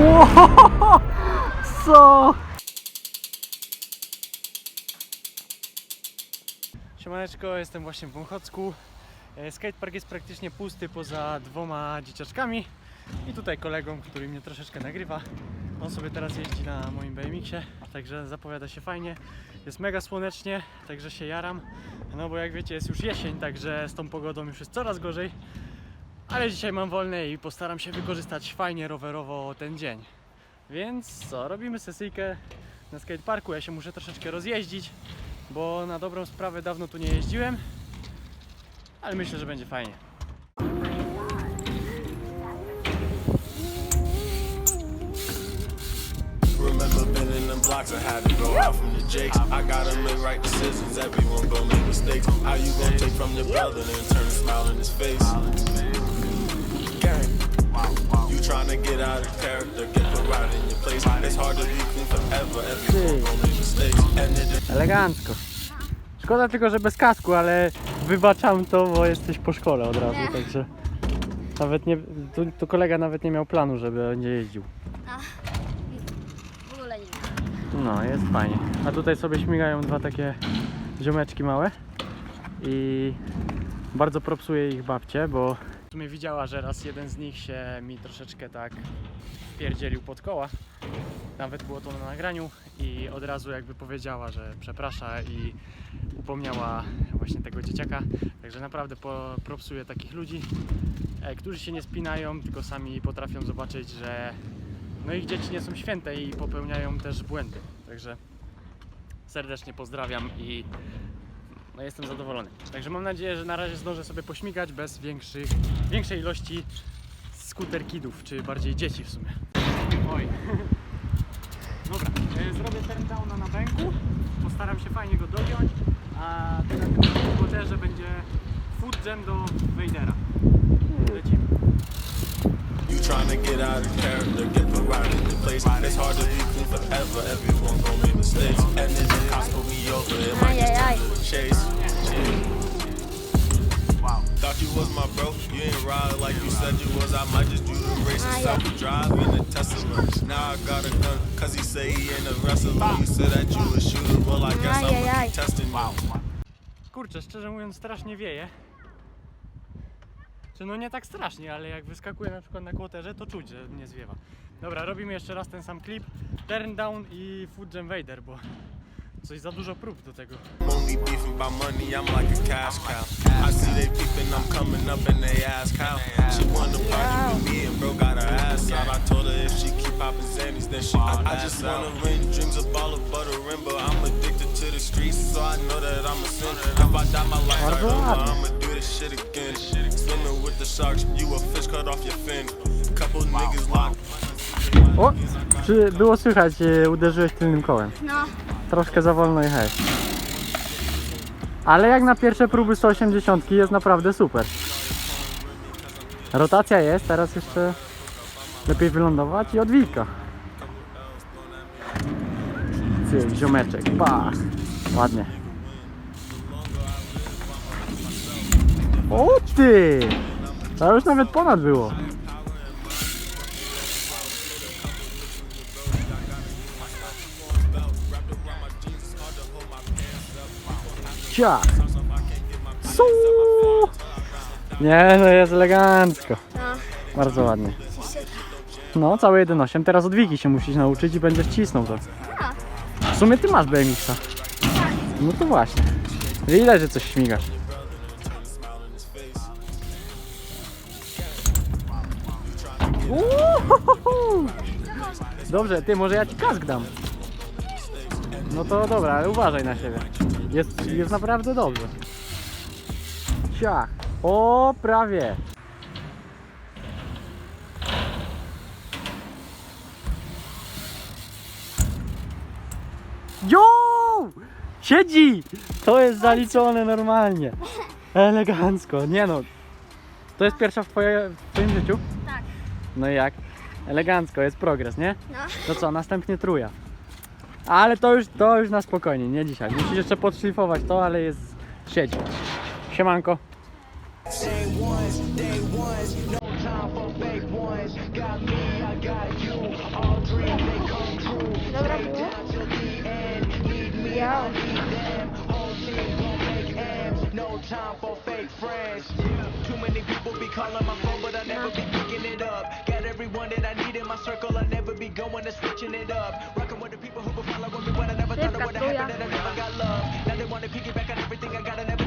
Wow, co? Siemaneczko, jestem właśnie w Wąchocku. E, Skatepark jest praktycznie pusty poza dwoma dzieciaczkami i tutaj kolegą, który mnie troszeczkę nagrywa. On sobie teraz jeździ na moim BMX-ie, także zapowiada się fajnie. Jest mega słonecznie, także się jaram. No bo jak wiecie jest już jesień, także z tą pogodą już jest coraz gorzej. Ale dzisiaj mam wolne i postaram się wykorzystać fajnie rowerowo ten dzień. Więc co, robimy sesyjkę na skateparku. Ja się muszę troszeczkę rozjeździć, bo na dobrą sprawę dawno tu nie jeździłem. Ale myślę, że będzie fajnie. How you take from your brother and turn a smile his face? Gang. You tryna get out of character, get right in your place. It's hard to be clean forever, everyone gon' make mistakes. And it Elegancko. Szkoda tylko, że bez kasku, ale wybaczam to, bo jesteś po szkole od razu, Nie. także nawet nie, tu, tu kolega nawet nie miał planu, żeby będzie jeździł. W ogóle nie. No, jest fajnie. A tutaj sobie śmigają dwa takie ziomeczki małe i bardzo propsuje ich babcie, bo w sumie widziała, że raz jeden z nich się mi troszeczkę tak pierdzielił pod koła. Nawet było to na nagraniu i od razu jakby powiedziała, że przeprasza i upomniała właśnie tego dzieciaka. Także naprawdę po, propsuje takich ludzi, e, którzy się nie spinają, tylko sami potrafią zobaczyć, że no ich dzieci nie są święte i popełniają też błędy. Także serdecznie pozdrawiam i no jestem zadowolony. Także mam nadzieję, że na razie zdążę sobie pośmigać bez większych, większej ilości skuter kidów, czy bardziej dzieci w sumie. Oj. Dobra, e, zrobię turn downa na bęku, postaram się fajnie go dogiąć, a na tym skuterze będzie foot jam do Vadera. Lecimy. You tryna get out of character, get put in your place. It's hard to be clean forever, everyone gon' make mistakes. And then the cops pull me over, it might just turn to a chase. Wow. Thought you was my bro, you ain't ride like you said you was. I might just do the races, I would drive in a Tesla. Now I got a gun, cause he say he ain't a wrestler. You said that you a shooter, well I guess I'm testing you. Kurczę, szczerze mówiąc strasznie wieje. Czy no nie tak strasznie, ale jak wyskakuje na przykład na kłoterze, to czuć, że nie zwiewa. Dobra, robimy jeszcze raz ten sam klip. Turn down i foot jam Vader, bo coś za dużo prób do tego. Only beefing by money, I'm like a cash cow. I see they peeping, I'm coming up and they ask how. She wanna party with me and bro got her ass out. I told her if she keep popping then she I just wanna win dreams of all of buttering, but I'm addicted to the streets, so I know that I'm a sinner. If I die, my life over, I'ma do this shit again. Swimming you a fish cut off your fin. Couple niggas locked. O! Czy było słychać, e, uderzyłeś tylnym kołem? No, Troszkę za wolno jechałeś. Ale jak na pierwsze próby 180 jest naprawdę super. Rotacja jest, teraz jeszcze lepiej wylądować i odwilka. Cyk, ziomeczek, pach. Ładnie. O ty! To już nawet ponad było. Ciach! Su! Nie, no jest elegancko. no. Bardzo ładnie. No, całe 1.8. Teraz odwigi się musisz nauczyć i będziesz cisnął to. W sumie ty masz BMX-a. No to właśnie. Ile, że coś śmigasz? Dobrze, ty, może ja ci kask dam. No to dobra, ale uważaj na siebie. Jest, jest naprawdę dobrze. Ciach. O, prawie. Jo! Siedzi! To jest zaliczone normalnie. Elegancko. Nie no. To jest pierwsza w, twoje, w twoim życiu? No i jak? Elegancko, jest progres, nie? No. To co, następnie truja. Ale to już, to już na spokojnie, nie dzisiaj. Musisz jeszcze podszlifować to, ale jest siedzi. Siemanko. Dobra Ja. No time for fake friends. Too many people be calling my phone, but I never be picking it up. Got everyone that I need in my circle. I'll never be going and switching it up. Rocking with the people who been following me when I never thought it would happen, and I never got love. Now they wanna piggyback on everything I got. I never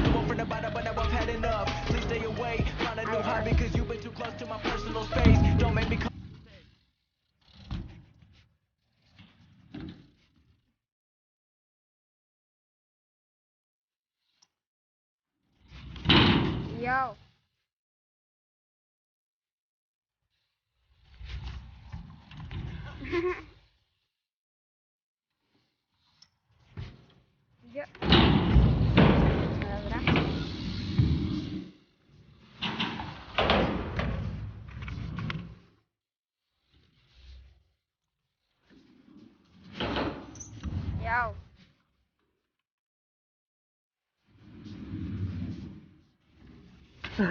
Yo.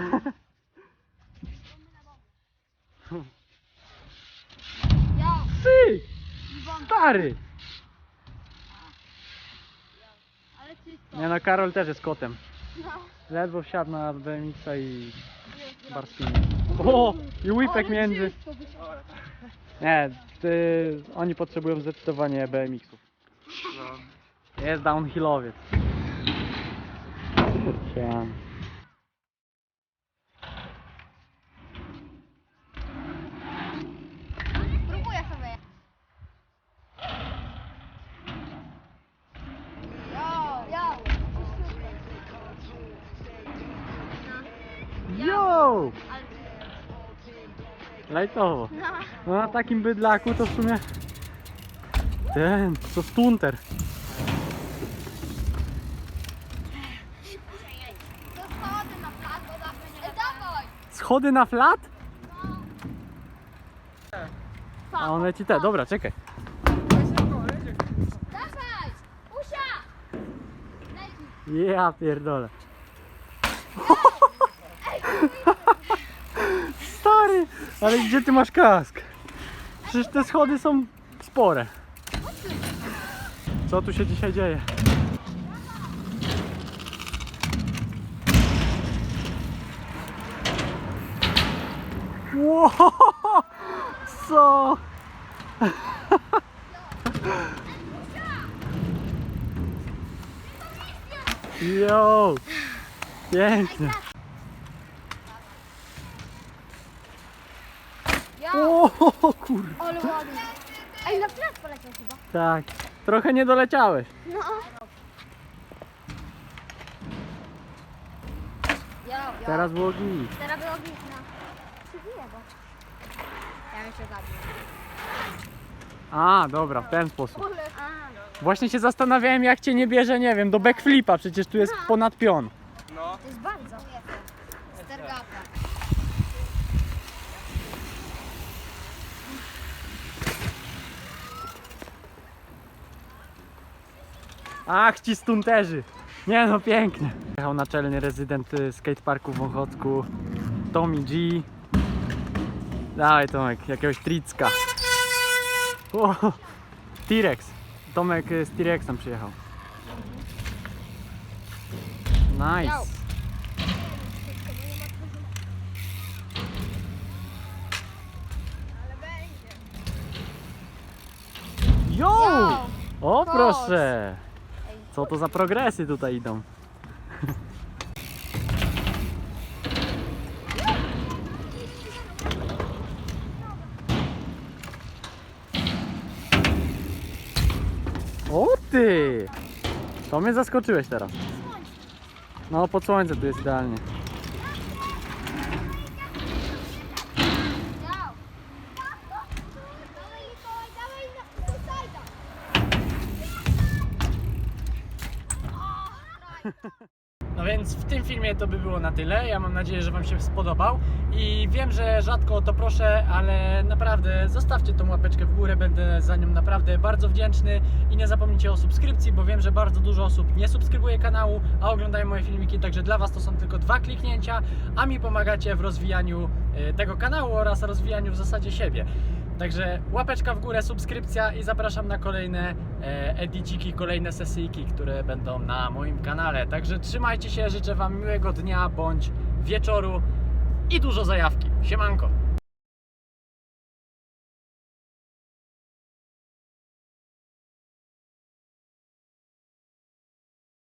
Ty! Stary! Ale czysto. Nie no, Karol też jest kotem. No. Ledwo wsiadł na BMX-a i barspin. O! I whipek między. Nie, ty, oni potrzebują zdecydowanie BMX-ów. Jest downhillowiec. Siema. Lajtowo. no. No na takim bydlaku to w sumie... Ten, to stunter. Schody na flat? A on leci te, dobra, czekaj. Ja pierdolę. Stary, ale gdzie ty masz kask? Przecież te schody są spore. Co tu się dzisiaj dzieje? Wow, co? Yo! Pięknie. O kur... Ale ładnie. Ej, na plac poleciał chyba. Tak. Trochę nie doleciałeś. No. Yo, yo. Teraz było git. Teraz było git, no. Przybiję go. Ja bym się zabił. A, dobra, w ten sposób. A, Właśnie się zastanawiałem jak cię nie bierze, nie wiem, do backflipa, przecież tu jest ponad pion. to jest bardzo. Stergata. Ach, ci stunterzy. Nie no, pięknie. Jechał naczelny rezydent y, skateparku w Ochocku, Tommy G. Dawaj Tomek, jakiegoś tricka. O, T-Rex. Tomek y, z T-Rexem przyjechał. Nice. Yo! Yo! O proszę! Co to za progresy tutaj idą? O ty! To mnie zaskoczyłeś teraz. No pod słońce tu jest idealnie. Yo! Dawaj, Mikołaj, dawaj na suicida! No więc to by było na tyle. Ja mam nadzieję, że Wam się spodobał. I wiem, że rzadko o to proszę, ale naprawdę zostawcie tą łapeczkę w górę. Będę za nią naprawdę bardzo wdzięczny. I nie zapomnijcie o subskrypcji, bo wiem, że bardzo dużo osób nie subskrybuje kanału, a oglądają moje filmiki. Także dla Was to są tylko dwa kliknięcia, a mi pomagacie w rozwijaniu e, tego kanału oraz rozwijaniu w zasadzie siebie. Także łapeczka w górę, subskrypcja i zapraszam na kolejne e, ediciki, kolejne sesyjki, które będą na moim kanale. Także trzymajcie się, życzę Wam miłego dnia bądź wieczoru i dużo zajawki. Siemanko!